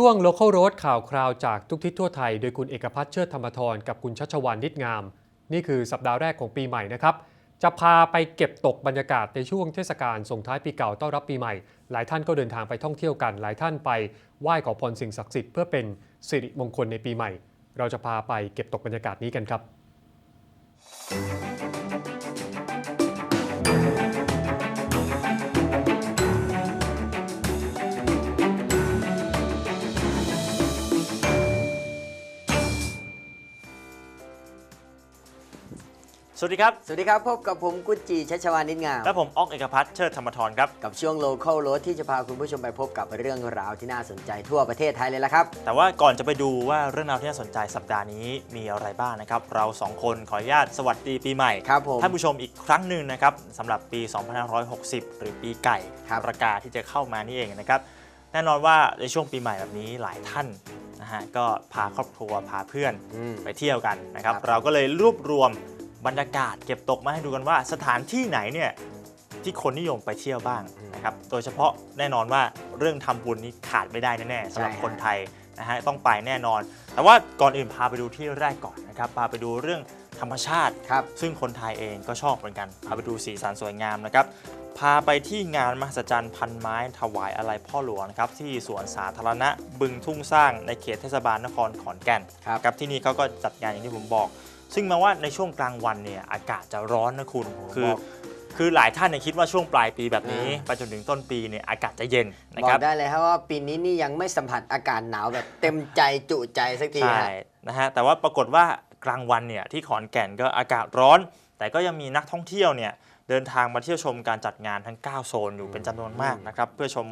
ช่วง Local Road ข่าวคราวจากทุกทิศทั่วไทย โดยคุณเอกพัฒน์เชิดธรรมทรกับคุณชัชวานนิดงาม นี่คือสัปดาห์แรกของปีใหม่นะครับ จะพาไปเก็บตกบรรยากาศในช่วงเทศกาลส่งท้ายปีเก่าต้อนรับปีใหม่ หลายท่านก็เดินทางไปท่องเที่ยวกัน หลายท่านไปไหว้ขอพรสิ่งศักดิ์สิทธิ์เพื่อเป็นสิริมงคลในปีใหม่ เราจะพาไปเก็บตกบรรยากาศนี้กันครับ สวัสดีครับ สวัสดีครับ พบกับผมกุจจีชัชวานิดงาม และผมอ๊อกเอกพัฒน์เชิดธรรมทรครับ กับช่วง Local Road ที่จะพาคุณผู้ชมไปพบกับเรื่องราวที่น่าสนใจทั่วประเทศไทยเลยละครับ แต่ว่าก่อนจะไปดูว่าเรื่องราวที่น่าสนใจสัปดาห์นี้มีอะไรบ้างนะครับ เราสองคนขออนุญาตสวัสดีปีใหม่ครับผมท่านผู้ชมอีกครั้งหนึ่งนะครับสำหรับปี 2560 หรือปีไก่ครับประกาศที่จะเข้ามานี่เองนะครับแน่นอนว่าในช่วงปีใหม่แบบนี้หลายท่านนะฮะก็พาครอบครัวพาเพื่อนอืมไปเที่ยวกันนะครับครับ เราก็เลยรวบรวม บรรยากาศเก็บตกมาให้ดูกันว่าสถานที่ไหนเนี่ยที่คนนิยมไปเที่ยวบ้างนะครับ โดยเฉพาะแน่นอนว่าเรื่องทำบุญนี้ขาดไม่ได้แน่ๆสำหรับใช่ฮะคนไทยนะฮะต้องไปแน่นอน แต่ว่าก่อนอื่นพาไปดูที่แรกก่อนนะครับพาไปดูเรื่องธรรมชาติครับซึ่งคนไทยเองก็ชอบเหมือนกัน พาไปดูสีสันสวยงามนะครับ พาไปที่งานมหัศจรรย์พันไม้ถวายอะไรพ่อหลวงนะครับที่สวนสาธารณะบึงทุ่งสร้างในเขตเทศบาลนครขอนแก่นครับครับที่นี่เขาก็จัดงานอย่างที่ผมบอก ซึ่งแมาว่าในช่วงกลางวันเนี่ยอากาศจะร้อนนะคุณคือบอกคือหลายท่านเนี่ยคิดว่าช่วงปลายปีแบบนี้อ่าไปจนถึงต้นปีเนี่ยอากาศจะเย็นนะบอครับกได้เลยครับว่าปีนี้นี่ยังไม่สัมผัสอากาศหนาวแบบเต็มใจจุใจสักทีใช่ฮะนะฮะแต่ว่าปรากฏว่ากลางวันเนี่ยที่ขอนแก่นก็อากาศร้อน แต่ก็ยังมีนักท่องเที่ยวเนี่ยเดินทางมาเที่ยวชมการจัดงานทั้ง 9 โซนอยู่เป็นจำนวนมากนะครับเพื่อชม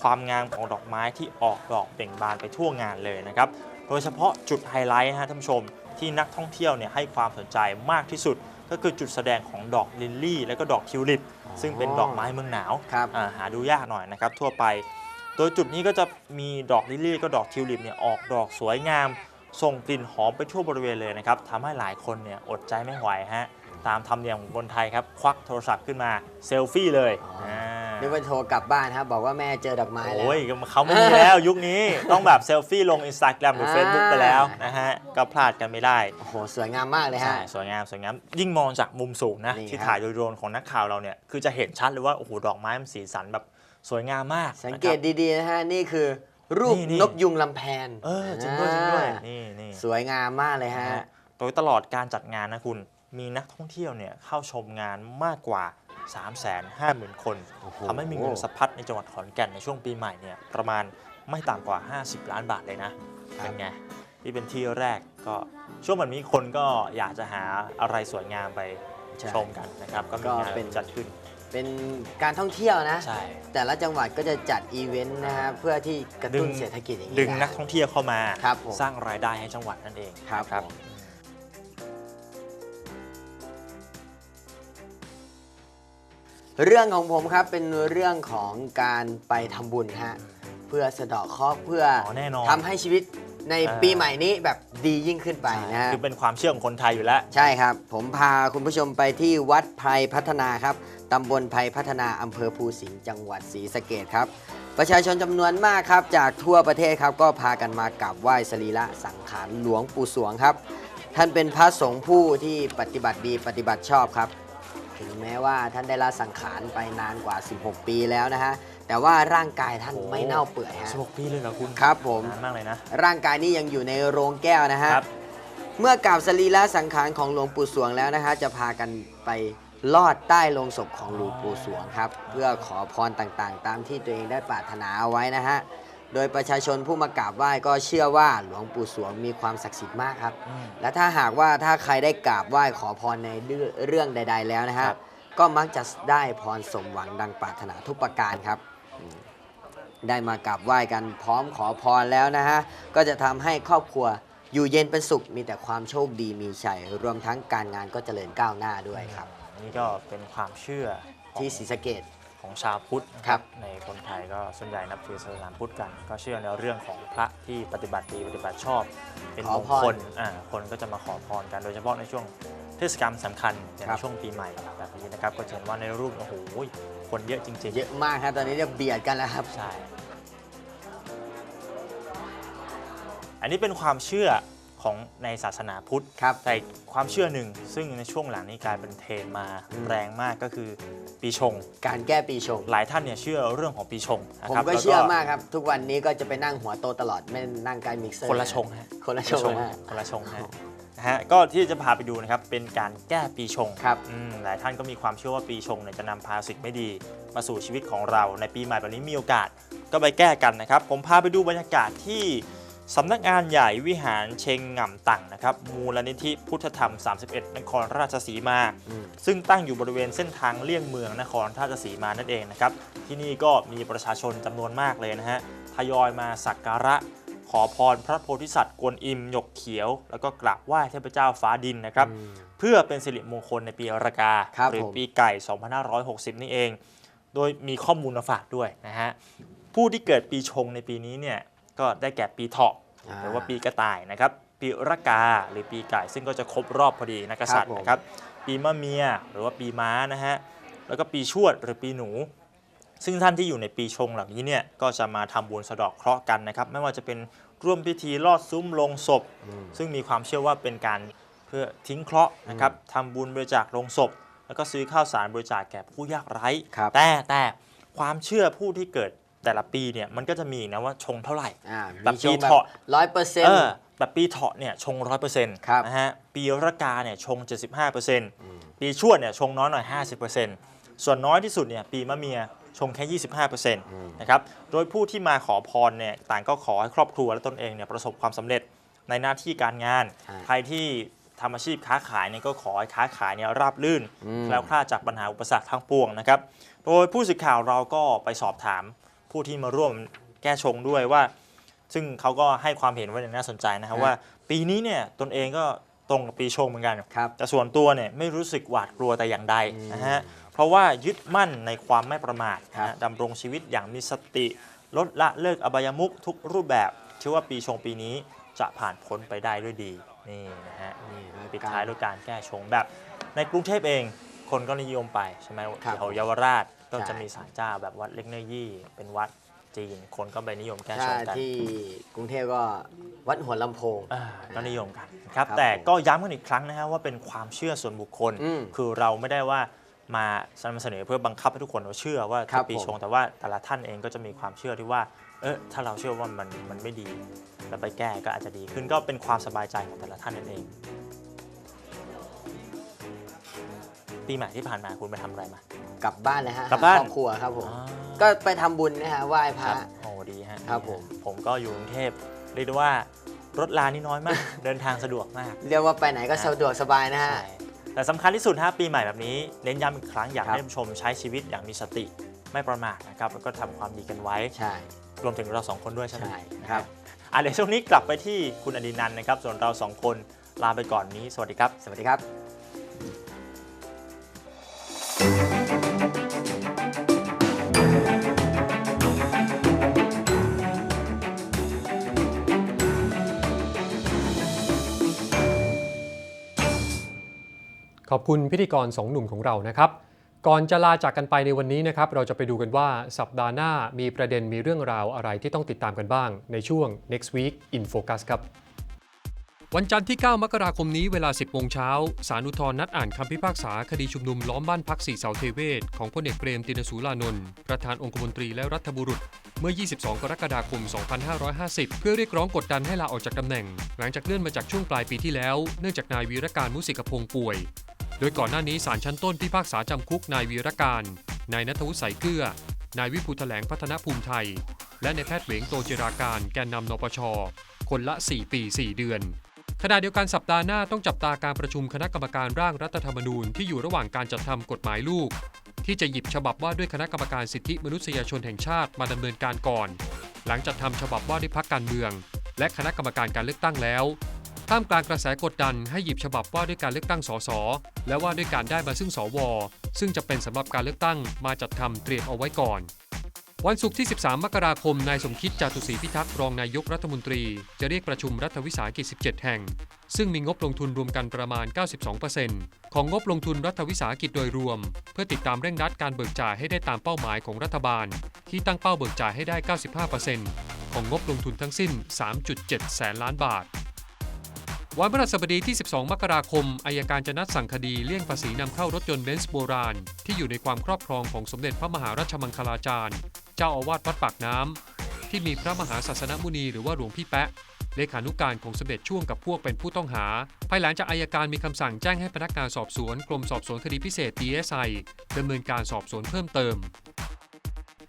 ความงามของดอกไม้ที่ออกดอกเบ่งบานไปทั่วงานเลยนะครับโดยเฉพาะจุดไฮไลท์นะฮะท่านผู้ชม ที่นักท่องเที่ยวเนี่ยให้ความสนใจมากที่สุด ก็คือจุดแสดงของดอกลิลลี่ และก็ดอกทิวลิป ซึ่งเป็นดอกไม้เมืองหนาวครับ อ่าหาดูยากหน่อยนะครับทั่วไป โดยจุดนี้ก็จะมีดอกลิลลี่ก็ดอกทิวลิปเนี่ยออกดอกสวยงาม ส่งกลิ่นหอมไปทั่วบริเวณเลยนะครับทำให้หลายคนเนี่ยอดใจไม่ไหวฮะตามธรรมเนียมของคนไทยครับควักโทรศัพท์ขึ้นมาเซลฟี่เลยา นึกว่าโทรกลับบ้านครับบอกว่าแม่เจอดอกไม้แล้ว โอ้ยเขาไม่มีแล้วยุคนี้ต้องแบบเซลฟี่ลง Instagram หรืออ่า Facebook ไปแล้วนะฮะ ก็พลาดกันไม่ได้โอ้โหสวยงามมากเลยฮะ ใช่ สวยงามสวยงามยิ่งมองจากมุมสูงนะ นี่ที่ครับ ถ่ายโดยโดรนของนักข่าวเราเนี่ย คือจะเห็นชัดเลยว่า โอ้โห ดอกไม้มันสีสันแบบสวยงามมากสังนะเกคตรับ ดีๆนะฮะ นี่คือรูปนี่นี่ นกยุงลำแพนเออจริงด้วยจริงด้วยอ่านี่นี่สวยงามมากเลยฮะนะฮะโดยตลอดการจัดงานนะคุณ มีนักท่องเที่ยวเนี่ยเข้าชมงานมากกว่า 3 5 0 0 0 0 คนโอ้โหทำให้มีเงินสะพัดในจังหวัดขอนแก่นในช่วงปีใหม่เนี่ยประมาณไม่ต่ำกว่า 50 ล้านบาทเลยนะเป็นไงที่เป็นที่แรกก็ช่วงแบบนี้คนก็อยากจะหาอะไรสวยงามไปใช่ชมกันนะครับก็มีก็งานเป็นจัดขึ้น เป็นการท่องเที่ยวนะใช่แต่ละจังหวัดก็จะจัดอีเวนต์นะฮะเพื่อที่กระตุ้นดึงเศรษฐกิจอย่างนี้ดึงนะนักท่องเที่ยวเข้ามาครับผมสร้างรายได้ให้จังหวัดนั่นเองครับ เรื่องของผมครับเป็นเรื่องของการไปทำบุญฮะเพื่อสะเดาะเคราะห์เพื่ออ๋อแน่นอน ทำให้ชีวิตในอ่าปีใหม่นี้แบบดียิ่งขึ้นไปนะฮะ คือเป็นความเชื่อของคนไทยอยู่แล้ว ใช่ครับ ผมพาคุณผู้ชมไปที่วัดไพรพัฒนาครับ ตำบลไพรพัฒนา อำเภอภูสิงห์ จังหวัดศรีสะเกดครับ ประชาชนจำนวนมากครับ จากทั่วประเทศครับ ก็พากันมากราบไหว้สรีระสังขารหลวงปู่สวงครับ ท่านเป็นพระสงฆ์ผู้ที่ปฏิบัติดีปฏิบัติชอบครับ ถึงแม้ว่าท่านได้ละสังขารไปนานกว่า 16 ปีแล้วนะฮะ แต่ว่าร่างกายท่านโอ้ไม่เน่าเปื่อยฮะ 16ปีเลยเหรอคุณครับผม นานมากเลยนะ ร่างกายนี้ยังอยู่ในโรงแก้วนะฮะ ครับ เมื่อกราบสรีระสังขารของหลวงปู่สวงแล้วนะฮะ จะพากันไปลอดใต้โลงศพของหลวงปู่สวงครับ เพื่อขอพรต่างๆ ตามที่ตัวเองได้ปรารถนาเอาไว้นะฮะ โดยประชาชนผู้มากราบไหว้ก็เชื่อว่าหลวงปู่สวงมีความศักดิ์สิทธิ์มากครับ อืม และถ้าหากว่าถ้าใครได้กราบไหว้ขอพรในเรื่องใด ๆ แล้วนะฮะครับก็มักจะได้พรสมหวังดังปรารถนาทุกประการครับอืมได้มากราบไหว้กันพร้อมขอพรแล้วนะฮะ ก็จะทำให้ครอบครัวอยู่เย็นเป็นสุขมีแต่ความโชคดีมีชัย รวมทั้งการงานก็เจริญก้าวหน้าด้วยครับ นี่ก็เป็นความเชื่อของที่ศรีสะเกด ของชาวพุทธนะครับ ในคนไทย ก็ส่วนใหญ่นับถือศาสนาพุทธกัน ก็เชื่อในเรื่องของพระที่ปฏิบัติดีปฏิบัติชอบ เป็นขมองพครลอ่าคนก็จะมาขอพรกันโดยเฉพาะในช่วงเทศกาลสำคัญอย่างครัในบช่วงปีใหม่แบบนี้นะครับก็จะเห็นว่าในรูปโอ้โหคนเยอะจริงๆ เยอะมากครับตอนนี้จะเบียดกันแล้วครับใช่อันนี้เป็นความเชื่อ ของในศาสนาพุทธครับแต่ความเชื่อหนึ่ง ซึ่งในช่วงหลังนี้กลายเป็นเทรนด์มาอืมแรงมากก็คือปีชง การแก้ปีชง หลายท่านเนี่ยเชื่อเรื่องของปีชงนะผมครับก็แล้ว เชื่อมากครับ ทุกวันนี้ก็จะไปนั่งหัวโตตลอดไม่นั่งใกล้มิกเซอร์คนละชงฮะคนละชงฮะ คนละชงฮะนะฮะก็ที่จะพาไปดูนะครับ เป็นการแก้ปีชงครับอืมหลายท่านก็มีความเชื่อว่าปีชงเนี่ยจะนำพาสิ่งไม่ดี มาสู่ชีวิตของเราในปีใหม่แบบนี้มีโอกาสก็ไปแก้กันนะครับ ผมพาไปดูบรรยากาศที่ สำนักงานใหญ่วิหารเชงหง่ำตั่งนะครับมูลนิธิพุทธธรรม 31 นครราชสีมาอืมซึ่งตั้งอยู่บริเวณเส้นทางเลี่ยงเมืองนครราชสีมานั่นเองนะครับที่นี่ก็มีประชาชนจำนวนมากเลยนะฮะทยอยมาสักการะขอพรพระโพธิสัตว์กวนอิมหยกเขียว แล้วก็กราบไหว้เทพเจ้าฟ้าดินนะครับอืมเพื่อเป็นสิริมงคลในปีรากาครับหรือผมปีไก่ 2560 นี่เอง โดยมีข้อมูลมาฝากด้วยนะฮะผู้ที่เกิดปีชงในปีนี้เนี่ยก็ได้แก่ปีเถาะอ่า หรือว่าปีกระต่ายนะครับ ปีรากาหรือปีไก่ ซึ่งก็จะครบรอบพอดีนักกษัตริย์ครับผมนะครับ ปีมะเมียหรือว่าปีม้านะฮะ แล้วก็ปีชวดหรือปีหนู ซึ่งท่านที่อยู่ในปีชงเหล่านี้เนี่ยก็จะมาทำบุญสะเดาะเคราะห์กันนะครับ ไม่ว่าจะเป็นร่วมพิธีลอดซุ้มลงศพอืมซึ่งมีความเชื่อว่าเป็นการเพื่อทิ้งเคราะห์นะครับทำบุญบริจาคลงศพ แล้วก็ซื้อข้าวสารบริจาคแก่ผู้ยากไร้ครับแต่แต่ความเชื่อผู้ที่เกิด แต่ละปีเนี่ยมันก็จะมีอีกนะว่าชงเท่าไหร่อ่าแบบมีชงปีแบบเถาะร้อยเปอร์เซ็นเอต์อแบบปีเถาะเนี่ยชงร้อยเปอร์เซ็นต์ครับนะฮะปีรากาเนี่ยชง75%ปีชวดเนี่ยชงน้อยหน่อย50%ส่วนน้อยที่สุดเนี่ยปีมะเมียชงแค่ 25%นะครับ โดยผู้ที่มาขอพรเนี่ยต่างก็ขอให้ครอบครัวและตนเองเนี่ยประสบความสำเร็จในหน้าที่การงานอ่าใครที่ทำอาชีพค้าขายเนี่ยก็ขอให้ค้าขายเนี่ยราบรื่นอืมแล้วคลาดจากปัญหาอุปสรรคทั้งปวงนะครับ โดยผู้สื่อข่าวเราก็ไปสอบถาม ผู้ที่มาร่วมแก้ชงด้วยว่า ซึ่งเขาก็ให้ความเห็นไว้อย่างน่าสนใจนะครับครับว่า ปีนี้เนี่ยตนเองก็ตรงกับปีชงเหมือนกันครับแต่ส่วนตัวเนี่ยไม่รู้สึกหวาดกลัวแต่อย่างใดอืมนะฮะเพราะว่ายึดมั่นในความไม่ประมาทครับนะฮะดำรงชีวิตอย่างมีสติ ลดละเลิกอบายมุขทุกรูปแบบเชื่อว่าปีชงปีนี้จะผ่านพ้นไปได้ด้วยดีนี่นะฮะนี่นะปิดท้ายด้วยการแก้ชงแบบในกรุงเทพเอง คนก็นิยมไปใช่ไหมครับแถวเยาวราชก็ใช่จะมีศาลเจ้าแบบวัดเล็กเนยยี่ เป็นวัดจีน คนก็ไปนิยมแก้ชถ้างกันที่กรุงเทพก็วัดหัวลำโพงอ่าก็นิยมกันนะครับครับ แต่ผมก็ย้ำกันอีกครั้งนะฮะว่าเป็นความเชื่อส่วนบุคคลอืมคือเราไม่ได้ว่ามาสนับสนุนเพื่อบังคับให้ทุกคนเราเชื่อว่าครัจะบปีผมชงแต่ว่าแต่ละท่านเองก็จะมีความเชื่อที่ว่า เออถ้าเราเชื่อว่ามันมันไม่ดี แล้วไปแก้ก็อาจจะดีขึ้นก็เป็นความสบายใจของแต่ละท่านนั่นเอง ปีใหม่ที่ผ่านมาคุณไปทำอะไรมา กลับบ้านเลยฮะกลับบ้าน หครอบครัวครับผมอ๋อก็ไปทำบุญนะฮะไหว้พคระ รับโอ้ดีฮะครับดีฮะผม ผมก็อยู่กรุงเทพเรียกได้ว่ารถลานี่น้อยมาก เดินทางสะดวกมากเรียกว่าไปไหนก็สะดวกสบายนะฮะ ใช่แต่สำคัญที่สุดฮะปีใหม่แบบนี้เน้นย้ำอีกครั้งอยากครับ ให้ท่านผู้ชมใช้ชีวิตอย่างมีสติไม่ประมาทนะครับแล้วก็ทำความดีกันไว้ ใช่ รวมถึงเราสองคนด้วยใช่ไหมใช่นะครับ อะเดี๋ยวช่วงนี้กลับไปที่คุณอดินันท์นะครับ ส่วนเราสองคนลาไปก่อนนี้ สวัสดีครับ สวัสดีครับ ขอบคุณพิธีกรสองหนุ่มของเรานะครับ ก่อนจะลาจากกันไปในวันนี้นะครับ เราจะไปดูกันว่าสัปดาห์หน้ามีประเด็นมีเรื่องราวอะไรที่ต้องติดตามกันบ้าง ในช่วง next week in focus ครับ วันจันทร์ที่ 9 มกราคมนี้เวลา 10 โมงเช้า สารอุทธรณ์นัดอ่านคำพิพากษาคดีชุมนุมล้อมบ้านพักสี่เสาเทเวศ ของพลเอกเปรมตินสูรานนท์ประธานองคมนตรีและรัฐบุรุษเมื่อ 22 กรกฎาคม 2550 เพื่อเรียกร้องกดดันให้ลาออกจากตำแหน่ง หลังจากเลื่อนมาจากช่วงปลายปีที่แล้ว เนื่องจากนายวีรการมุสิกพงศ์ป่วย ดยก่อนหน้านี้ศาลชั้นต้นพิพากษาจำคุกนายวีรการ นายนัทวุฒิสายเกลือ นายวิภูแถลงพัฒนภูมิไทย และนายแพทย์เหวงโตจิราการแกนนำนปช คนละ 4 ปี 4 เดือน ขณะเดียวกันสัปดาห์หน้าต้องจับตาการประชุมคณะกรรมการร่างรัฐธรรมนูญที่อยู่ระหว่างการจัดทำกฎหมายลูก ที่จะหยิบฉบับว่าด้วยคณะกรรมการสิทธิมนุษยชนแห่งชาติมาดำเนินการก่อน หลังจัดทำฉบับว่าด้วยพักการเมือง และคณะกรรมการการเลือกตั้งแล้ว ท่ามกลางกระแสกดดันให้หยิบฉบับว่าด้วยการเลือกตั้งสสและว่าด้วยการได้มาซึ่งสว ซึ่งจะเป็นสำหรับการเลือกตั้งมาจัดทำเตรียมเอาไว้ก่อน วันศุกร์ที่ 13 มกราคมนายสมคิดจาตุศรีพิทักษ์รองนายกรัฐมนตรี จะเรียกประชุมรัฐวิสาหกิจ 17 แห่ง ซึ่งมีงบลงทุนรวมกันประมาณ 92%ของงบลงทุนรัฐวิสาหกิจโดยรวม เพื่อติดตามเร่งรัดการเบิกจ่ายให้ได้ตามเป้าหมายของรัฐบาล ที่ตั้งเป้าเบิกจ่ายให้ได้ 95%ของงบลงทุนทั้งสิ้น 3.7 แสนล้านบาท วันพฤหัสบดีที่ 12 มกราคม อายการจะนัดสั่งคดีเลี่ยงภาษีนำเข้ารถยนต์เบนซ์โบราณ ที่อยู่ในความครอบครองของสมเด็จพระมหาราชมังคลาจารย์ เจ้าอาวาสวัดปากน้ำ ที่มีพระมหาศาสนมุนีหรือว่าหลวงพี่แปะเลขานุการของสมเด็จช่วงกับพวกเป็นผู้ต้องหา ภายหลังจากอายการมีคำสั่งแจ้งให้พนักงานสอบสวน กรมสอบสวนคดีพิเศษ DSI ดำเนินการสอบสวนเพิ่มเติม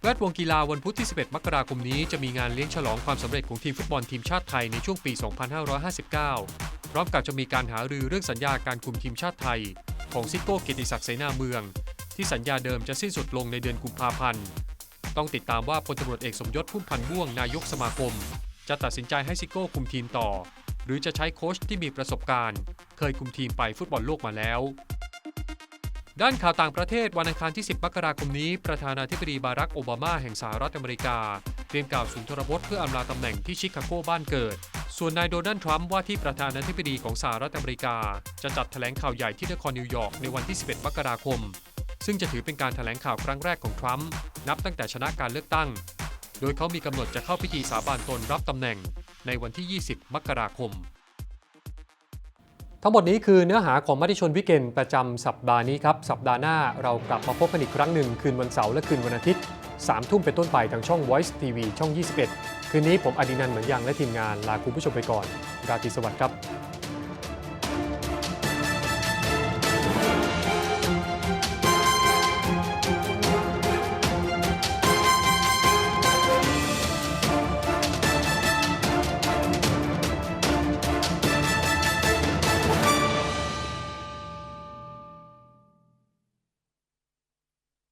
แวดวงกีฬาวันพุธที่ 11 มกราคมนี้จะมีงานเลี้ยงฉลองความสำเร็จของทีมฟุตบอลทีมชาติไทยในช่วงปี 2559 พร้อมกับจะมีการหารือเรื่องสัญญาการคุมทีมชาติไทย ของซิโก้เกียรติศักดิ์เสนาเมือง ที่สัญญาเดิมจะสิ้นสุดลงในเดือนกุมภาพันธ์ ต้องติดตามว่าพลตำรวจเอกสมยศพุ่มพันธ์ม่วงนายกสมาคม จะตัดสินใจให้ซิโก้คุมทีมต่อ หรือจะใช้โค้ชที่มีประสบการณ์ เคยคุมทีมไปฟุตบอลโลกมาแล้ว ด้านข่าวต่างประเทศวันอังคารที่ 10 มกราคมนี้ ประธานาธิบดีบารักโอบามาแห่งสหรัฐอเมริกา เตรียมกล่าวสุนทรพจน์เพื่ออำลาตำแหน่งที่ชิคาโกบ้านเกิด ส่วนนายโดนัลด์ทรัมป์ว่าที่ประธานาธิบดีของสหรัฐอเมริกา จะจัดแถลงข่าวใหญ่ที่นครนิวยอร์กในวันที่ 11 มกราคม ซึ่งจะถือเป็นการแถลงข่าวครั้งแรกของทรัมป์นับตั้งแต่ชนะการเลือกตั้ง โดยเขามีกำหนดจะเข้าพิธีสาบานตนรับตำแหน่งในวันที่ 20 มกราคม ทั้งหมดนี้คือเนื้อหาของมติชนวิกเกนประจำสัปดาห์นี้ครับ สัปดาห์หน้าเรากลับมาพบกันอีกครั้งหนึ่ง คืนวันเสาร์และคืนวันอาทิตย์3ทุ่มเป็นต้นไปทางช่อง Voice TV ช่อง 21 คืนนี้ผมอดินันเหมือนยังและทีมงานลาคุณผู้ชมไปก่อน ราตรีสวัสดิ์ครับ